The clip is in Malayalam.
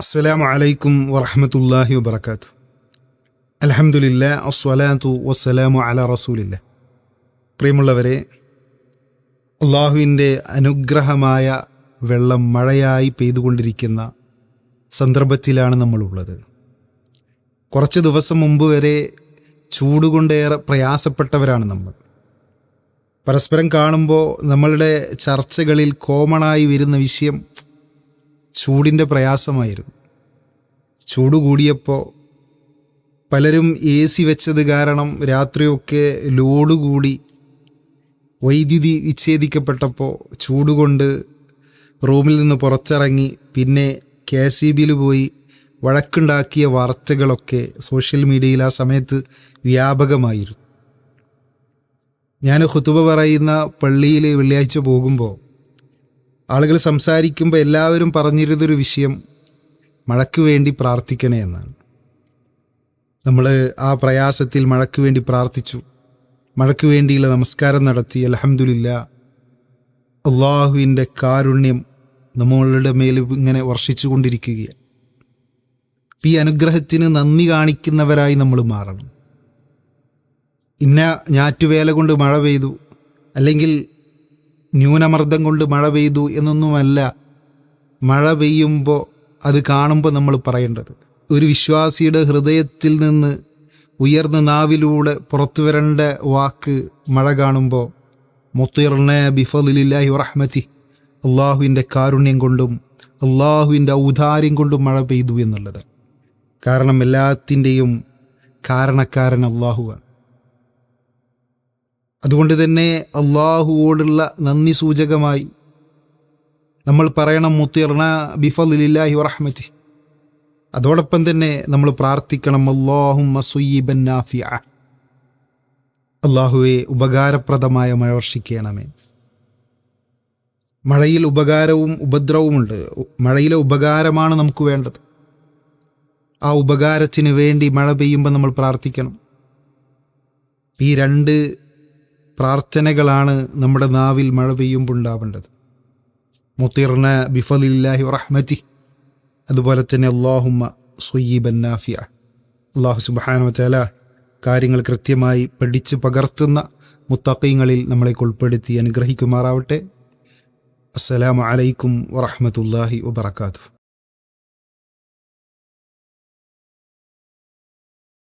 അസ്സലാമു അലൈക്കും വറഹമത്തല്ലാഹി വബർക്കാത്തു അലഹമുല്ല അസ്വലാത്തു വസ്സലാമു അല റസൂലില്ല പ്രിയമുള്ളവരെ അള്ളാഹുവിന്റെ അനുഗ്രഹമായ വെള്ളം മഴയായി പെയ്തുകൊണ്ടിരിക്കുന്ന സന്ദർഭത്തിലാണ് നമ്മളുള്ളത്. കുറച്ച് ദിവസം മുമ്പ് വരെ ചൂടുകൊണ്ടേറെ പ്രയാസപ്പെട്ടവരാണ് നമ്മൾ. പരസ്പരം കാണുമ്പോൾ നമ്മളുടെ ചർച്ചകളിൽ കോമണായി വരുന്ന വിഷയം ചൂടിന്റെ പ്രയാസമായിരുന്നു. ചൂട് കൂടിയപ്പോൾ പലരും എ സി വെച്ചത് കാരണം രാത്രിയൊക്കെ ലോഡ് കൂടി വൈദ്യുതി വിച്ഛേദിക്കപ്പെട്ടപ്പോൾ ചൂടുകൊണ്ട് റൂമിൽ നിന്ന് പുറത്തിറങ്ങി പിന്നെ കെ സി ബിയിൽ പോയി വഴക്കുണ്ടാക്കിയ വാർത്തകളൊക്കെ സോഷ്യൽ മീഡിയയിൽ ആ സമയത്ത് വ്യാപകമായിരുന്നു. ഞാൻ ഹുതുബ പറയുന്ന പള്ളിയിൽ വെള്ളിയാഴ്ച പോകുമ്പോൾ ആളുകൾ സംസാരിക്കുമ്പോൾ എല്ലാവരും പറഞ്ഞിരുന്നൊരു വിഷയം മഴയ്ക്ക് വേണ്ടി പ്രാർത്ഥിക്കണേ എന്നാണ്. നമ്മൾ ആ പ്രയാസത്തിൽ മഴയ്ക്ക് വേണ്ടി പ്രാർത്ഥിച്ചു. മഴയ്ക്ക് വേണ്ടിയുള്ള നമസ്കാരം നടത്തി. അലഹമുല്ല അള്ളാഹുവിന്റെ കാരുണ്യം നമ്മളുടെ മേൽ ഇങ്ങനെ വർഷിച്ചു കൊണ്ടിരിക്കുകയാണ്. ഈ അനുഗ്രഹത്തിന് നന്ദി കാണിക്കുന്നവരായി നമ്മൾ മാറണം. ഇന്ന ഞാറ്റുവേല കൊണ്ട് മഴ പെയ്തു. അല്ലെങ്കിൽ ന്യൂനമർദ്ദം കൊണ്ട് മഴ പെയ്തു എന്നൊന്നുമല്ല. മഴ പെയ്യുമ്പോൾ അത് കാണുമ്പോൾ നമ്മൾ പറയേണ്ടത്. ഒരു വിശ്വാസിയുടെ ഹൃദയത്തിൽ നിന്ന് ഉയർന്ന നാവിലൂടെ പുറത്തു വരേണ്ട വാക്ക് മഴ കാണുമ്പോൾ മുത്തുയർണ ബിഫലില്ലാഹി റഹ്മത്തി അള്ളാഹുവിന്റെ കാരുണ്യം കൊണ്ടും അള്ളാഹുവിന്റെ ഔദാര്യം കൊണ്ടും മഴ പെയ്തു എന്നുള്ളത്. കാരണം എല്ലാത്തിന്റെയും കാരണക്കാരൻ അള്ളാഹുവാണ്. അതുകൊണ്ട് തന്നെ അള്ളാഹുവോടുള്ള നന്ദി സൂചകമായി നമ്മൾ പറയണം മുത്തിർണ ബിഫലില്ലാഹി വറഹ്മത്തി അതോടൊപ്പം തന്നെ നമ്മൾ പ്രാർത്ഥിക്കണം അള്ളാഹും നാഫിയ അള്ളാഹുവെ ഉപകാരപ്രദമായ മഴ വർഷിക്കണമേ. മഴയിൽ ഉപകാരവും ഉപദ്രവമുണ്ട് മഴയിലെ ഉപകാരമാണ് നമുക്ക് വേണ്ടത്. ആ ഉപകാരത്തിന് വേണ്ടി മഴ പെയ്യുമ്പോൾ നമ്മൾ പ്രാർത്ഥിക്കണം. ഈ രണ്ട് പ്രാർത്ഥനകളാണ് നമ്മുടെ നാവിൽ മഴ പെയ്യുമ്പോൾ ഉണ്ടാവേണ്ടത്. മുത്തിർന ബിഫലില്ലാഹി റഹ്മറ്റി അതുപോലെ തന്നെ അള്ളാഹുമ്മ സുയ്യീബൻ നാഫിയ. അള്ളാഹു സുബാന കാര്യങ്ങൾ കൃത്യമായി പഠിച്ച് പകർത്തുന്ന മുത്തക്കൈങ്ങളിൽ നമ്മളെ ഉൾപ്പെടുത്തി അനുഗ്രഹിക്കുമാറാവട്ടെ. അസ്സലാമു അലൈക്കും വറഹമത്തല്ലാഹി വബർക്കാത്തു